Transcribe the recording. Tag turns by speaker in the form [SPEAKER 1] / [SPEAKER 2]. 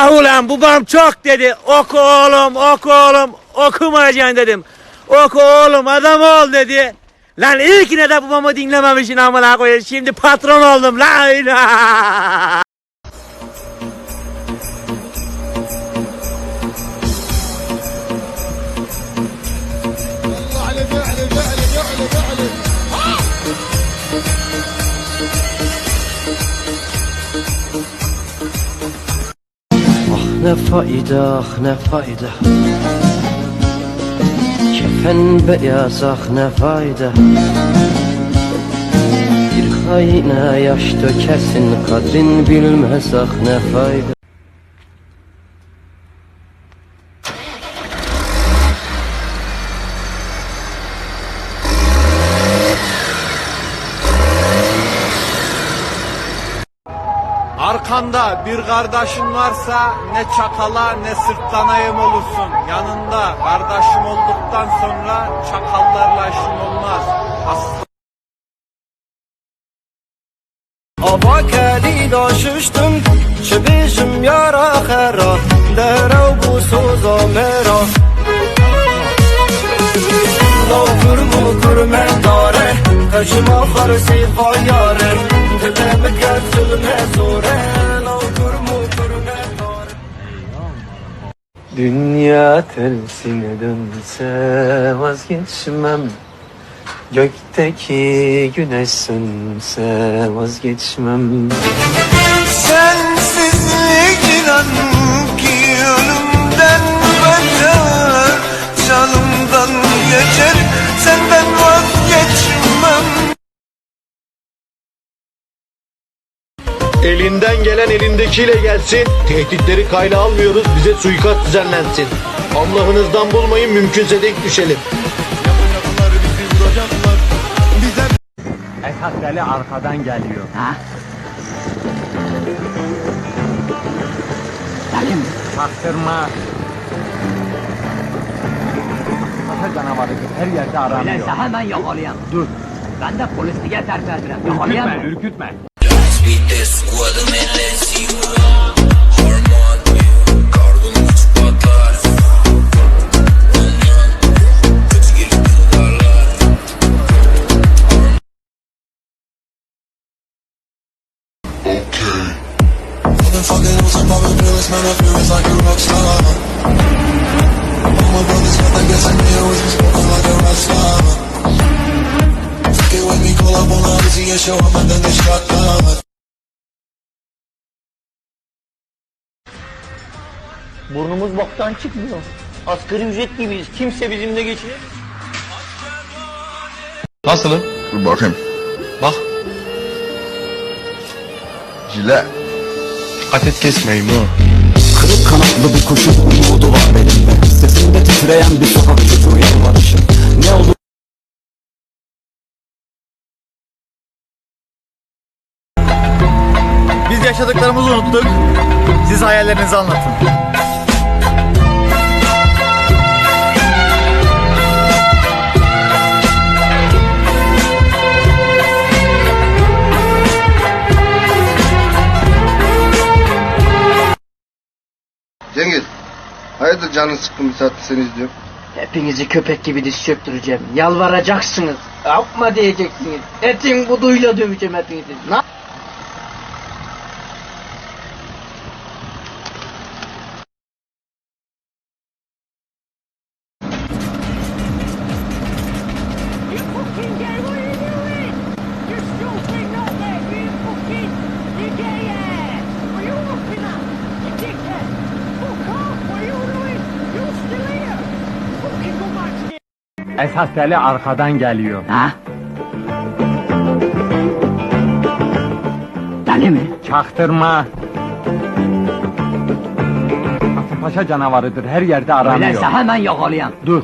[SPEAKER 1] Ah ulan babam çok dedi. Oku oğlum, oku oğlum. Okumayacaksın dedim. Oku oğlum, adam ol dedi. Lan ilkine de babamı dinlememişsin amına koyayım. Şimdi patron oldum. La ilahe.
[SPEAKER 2] Ne fayda ne fayda. Kefen beyaz ah ne fayda. Bir haine yaş dökersin kadrin bilmez ah ne fayda
[SPEAKER 3] Arkanda bir kardeşin varsa ne çakala ne sırtlanayım olursun. Yanında kardeşim olduktan sonra çakallarla işin olmaz. Aslan
[SPEAKER 2] daşıştım Şibişim yara khera Derav bu soza mera. Lavkur mu kurme dare Kaşıma farsi fayare Dileme Dünya tersine dönse vazgeçmem. Gökteki güneş sönse vazgeçmem
[SPEAKER 4] Elinden gelen elindekiyle gelsin. Tehditleri kayda almıyoruz. Bize suikast düzenlensin. Allah'ınızdan bulmayın mümkünse denk düşelim.
[SPEAKER 3] esas deli arkadan geliyor.
[SPEAKER 5] Ha? Deli mi?
[SPEAKER 3] Çaktırma. Kasa canavarı her yerde aranıyor.
[SPEAKER 5] Öyleyse hemen yakalayalım. Dur. Ben de polisliğe terfi ederim. Yakalayalım.
[SPEAKER 3] ürkütme.
[SPEAKER 6] I've been fucking on some poppin' pills, man, I feel it's like a rock star All my brothers got that gas and they always be smoking like a rock star Fuck it with me, call up on the Uzi and show up and then they shot down
[SPEAKER 4] Burnumuz boktan çıkmıyor. Asgari ücret gibiyiz. Kimse bizimle geçinemiyor.
[SPEAKER 7] Nasılım?
[SPEAKER 8] Dur bakayım.
[SPEAKER 7] Bak.
[SPEAKER 8] Cile.
[SPEAKER 7] Dikkat et kesmeyeyim ha.
[SPEAKER 9] Kırık kanatlı bir kuşun umudu var belimde Sesimde titreyen bir sokak çocuğu yalvarışım Ne olur
[SPEAKER 4] Biz yaşadıklarımızı unuttuk. Siz hayallerinizi anlatın.
[SPEAKER 8] Cengiz. Hayırdır canın sıkkın bir saatte seni izliyorum.
[SPEAKER 5] Hepinizi köpek gibi diz çöktüreceğim. Yalvaracaksınız. Yapma diyeceksiniz. Etin buduyla döveceğim hepinizi. Na
[SPEAKER 3] Esas deli arkadan geliyor.
[SPEAKER 5] Ha? Deli mi?
[SPEAKER 3] Çaktırma. Kasımpaşa canavarıdır her yerde aranıyor.
[SPEAKER 5] Öyleyse hemen yakalayalım.
[SPEAKER 3] Dur.